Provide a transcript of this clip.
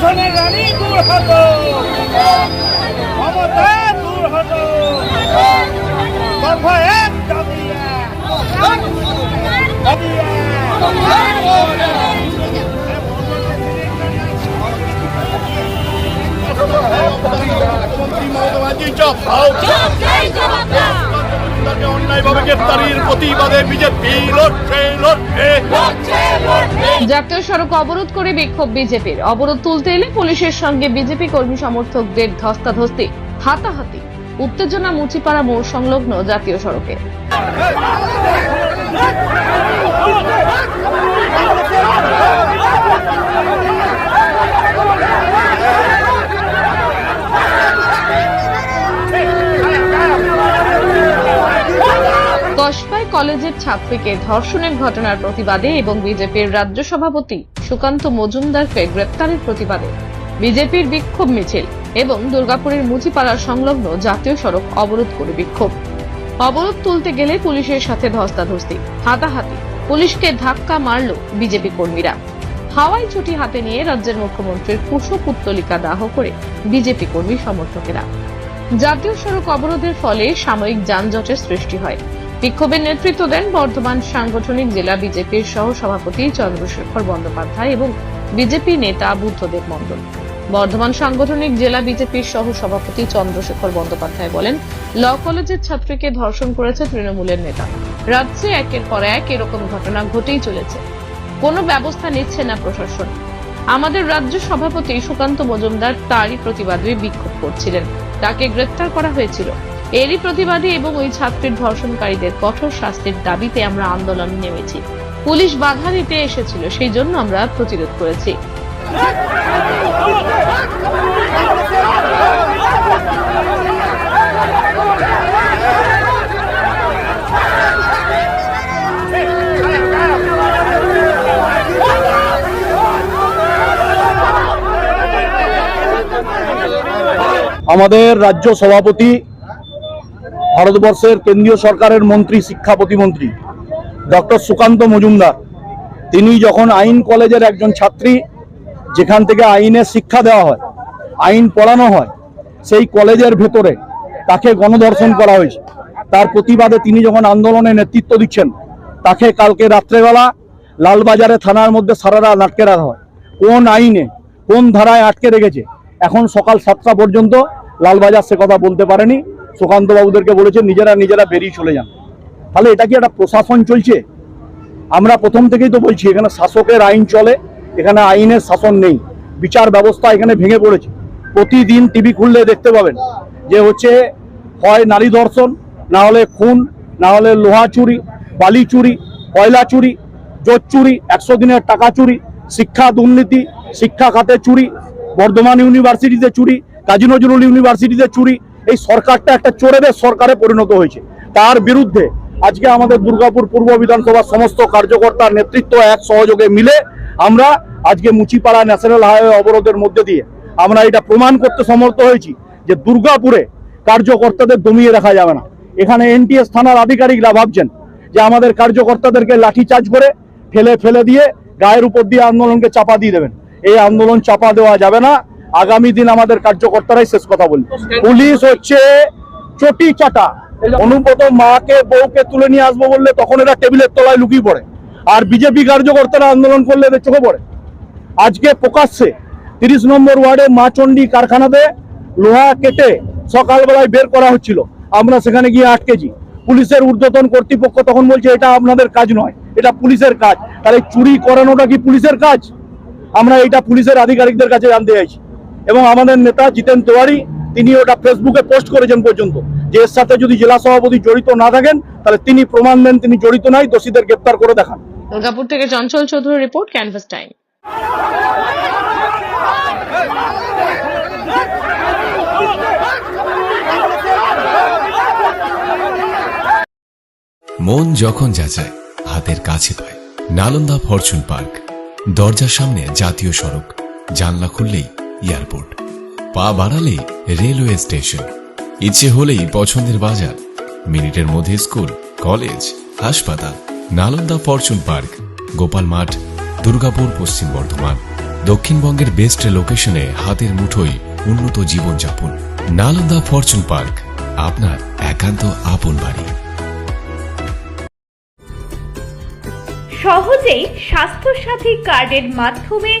ধর্ষণের রানী দূর হত। মমতা দূর হত। দফা এক দাবি এক। দাবি মন্ত্রী মমতা ব্যানার্জি জবাব তাকে অন্যায়ভাবে গ্রেফতারির প্রতিবাদে বিজেপি লড়ছে লড়ছে জাতীয় সড়ক অবরোধ করে বিক্ষোভ বিজেপির অবরোধ তুলতে এলে পুলিশের সঙ্গে বিজেপি কর্মী সমর্থকদের ধস্তাধস্তি হাতাহাতি উত্তেজনা মুচিপাড়া মোড় সংলগ্ন জাতীয় সড়কে কসবাই কলেজের ছাত্রীকে ধর্ষণের ঘটনার প্রতিবাদে এবং বিজেপির রাজ্য সভাপতি সুকান্ত মজুমদারকে গ্রেপ্তারের প্রতিবাদে। বিজেপির বিক্ষোভ মিছিল এবং দুর্গাপুরের মুচিপাড়া সংলগ্ন জাতীয় সড়ক অবরোধ করে বিক্ষোভ। অবরোধ তুলতে গেলে পুলিশের সাথে ধস্তাধস্তি, হাতাহাতি। পুলিশকে ধাক্কা মারল বিজেপি কর্মীরা। হাওয়াই ছুটি হাতে নিয়ে রাজ্যের মুখ্যমন্ত্রীর কুশপুত্তলিকা দাহ করে বিজেপি কর্মী সমর্থকেরা। জাতীয় সড়ক অবরোধের ফলে সাময়িক যানজটের সৃষ্টি হয়। বিক্ষোভের নেতৃত্ব দেন বর্ধমান সাংগঠনিক জেলা বিজেপির সহ সভাপতি চন্দ্রশেখর বন্দ্যোপাধ্যায় এবং বিজেপি নেতা বুদ্ধদেব মণ্ডল। বর্ধমান সাংগঠনিক জেলা বিজেপির সহ সভাপতি চন্দ্রশেখর বন্দ্যোপাধ্যায় বলেন, ল কলেজের ছাত্রীকে ধর্ষণ করেছে তৃণমূলের নেতা। রাজ্যে একের পর এক এরকম ঘটনা ঘটেই চলেছে। কোনো ব্যবস্থা নিচ্ছে না প্রশাসন। আমাদের রাজ্য সভাপতি সুকান্ত মজুমদার তারই প্রতিবাদে বিক্ষোভ করছিলেন। তাকে গ্রেপ্তার করা হয়েছিল। এরই প্রতিবাদে এবং ওই ছাত্রীর ধর্ষণকারীদের কঠোর শাস্তির দাবিতে আমরা আন্দোলন নেমেছি। পুলিশ বাধা দিতে এসেছিল, সেই জন্য আমরা প্রতিরোধ করেছি। আমাদের রাজ্য সভাপতি ভারতবর্ষের কেন্দ্রীয় সরকারের মন্ত্রী, শিক্ষা প্রতিমন্ত্রী, ডক্টর সুকান্ত মজুমদার। তিনি যখন আইন কলেজের একজন ছাত্রী, যেখান থেকে আইনের শিক্ষা দেওয়া হয়, আইন পড়ানো হয়, সেই কলেজের ভেতরে তাকে গণধর্ষণ করা হয়েছে। তার প্রতিবাদে তিনি যখন আন্দোলনে নেতৃত্ব দিচ্ছেন, তাকে কালকে রাত্রেবেলা লালবাজারে থানার মধ্যে সারা রাত আটকে রাখা হয়। কোন আইনে, কোন ধারায় আটকে রেখেছে? এখন সকাল সাতটা পর্যন্ত লালবাজার সে কথা বলতে পারেনি। সুকান্ত বাবুদেরকে বলেছে নিজেরা নিজেরা বেরিয়ে চলে যান। তাহলে এটা কি একটা প্রশাসন চলছে? আমরা প্রথম থেকেই তো বলছি, এখানে শাসকের আইন চলে, এখানে আইনের শাসন নেই। বিচার ব্যবস্থা এখানে ভেঙে পড়েছে। প্রতিদিন টিভি খুললে দেখতে পাবেন যে হচ্ছে হয় নারী ধর্ষণ না হলে খুন, না হলে লোহা চুরি, বালি চুরি, কয়লা চুরি জোট চুরি, একশো দিনের টাকা চুরি, শিক্ষা দুর্নীতি, শিক্ষা খাতে চুরি, বর্ধমান ইউনিভার্সিটিতে চুরি, কাজী নজরুল ইউনিভার্সিটিতে চুরি এই সরকারটা একটা চোরেদের সরকারে পরিণত হয়েছে। তার বিরুদ্ধে আজকে আমাদের দুর্গাপুর পূর্ব বিধানসভার সমস্ত কার্যকর্তার নেতৃত্ব এক সহযোগে মিলে আমরা আজকে মুচিপাড়া ন্যাশনাল হাইওয়ে অবরোধের মধ্যে দিয়ে আমরা এটা প্রমাণ করতে সমর্থ হয়েছি যে দুর্গাপুরে কার্যকর্তাদের দমিয়ে রাখা যাবে না। এখানে এনটিএস থানার আধিকারিকরা ভাবছেন যে আমাদের কার্যকর্তাদেরকে লাঠিচার্জ করে ফেলে ফেলে দিয়ে গায়ের উপর দিয়ে আন্দোলনকে চাপা দিয়ে দেবেন। এই আন্দোলন চাপা দেওয়া যাবে না। আগামী দিন আমাদের কার্যকর্তারাই শেষ কথা বলবে পুলিশ হচ্ছে চটি চাটা। অনুব্রত মাকে, বউকে তুলে নিয়ে আসব বললে তখন এরা টেবিলের তলায় লুকিয়ে পড়ে। আর বিজেপি কার্যকর্তারা আন্দোলন করলে এদের চোখে পড়ে। আজকে প্রকাশ্যে তিরিশ নম্বর ওয়ার্ডে মাচন্ডি কারখানাতে লোহা কেটে সকালবেলায় বের করা হচ্ছিল। আমরা সেখানে গিয়ে আটকেছি পুলিশের ঊর্ধ্বতন কর্তৃপক্ষ তখন বলছে, এটা আপনাদের কাজ নয়, এটা পুলিশের কাজ। তাহলে চুরি করানোটা কি পুলিশের কাজ? আমরা এটা পুলিশের আধিকারিকদের কাছে জানতে চাইছি। এবং আমাদের নেতা জিতেন তেওয়ারি তিনি ওটা ফেসবুকে পোস্ট করেছেন পর্যন্ত। যে এর সাথে যদি জেলা সভাপতি জড়িত না থাকেন তাহলে তিনি প্রমাণ দেন তিনি জড়িত নাই দোষীদের গ্রেপ্তার করে দেখান। দুর্গাপুর থেকে Chanchal Chowdhury report canvas time. মন যখন যাচায় হাতের কাছে পায়। নালন্দা ফরচুন পার্ক দরজার সামনে জাতীয় সড়ক। জানলা খুললেই এয়ারপোর্ট। পা বাড়ালেই রেলওয়ে স্টেশন। ইচ্ছে হলেই পছন্দের বাজার। মিনিটের মধ্যে স্কুল, কলেজ, হাসপাতাল, নালন্দা ফরচুন পার্ক, গোপাল মাঠ, দুর্গাপুর পশ্চিম বর্ধমান, দক্ষিণবঙ্গের বেস্ট লোকেশনে হাতের মুঠোয় উন্নত জীবনযাপন। নালন্দা ফরচুন পার্ক, আপনার একান্ত আপন বাড়ি। সহজেই স্বাস্থ্যসাথী কার্ডের মাধ্যমে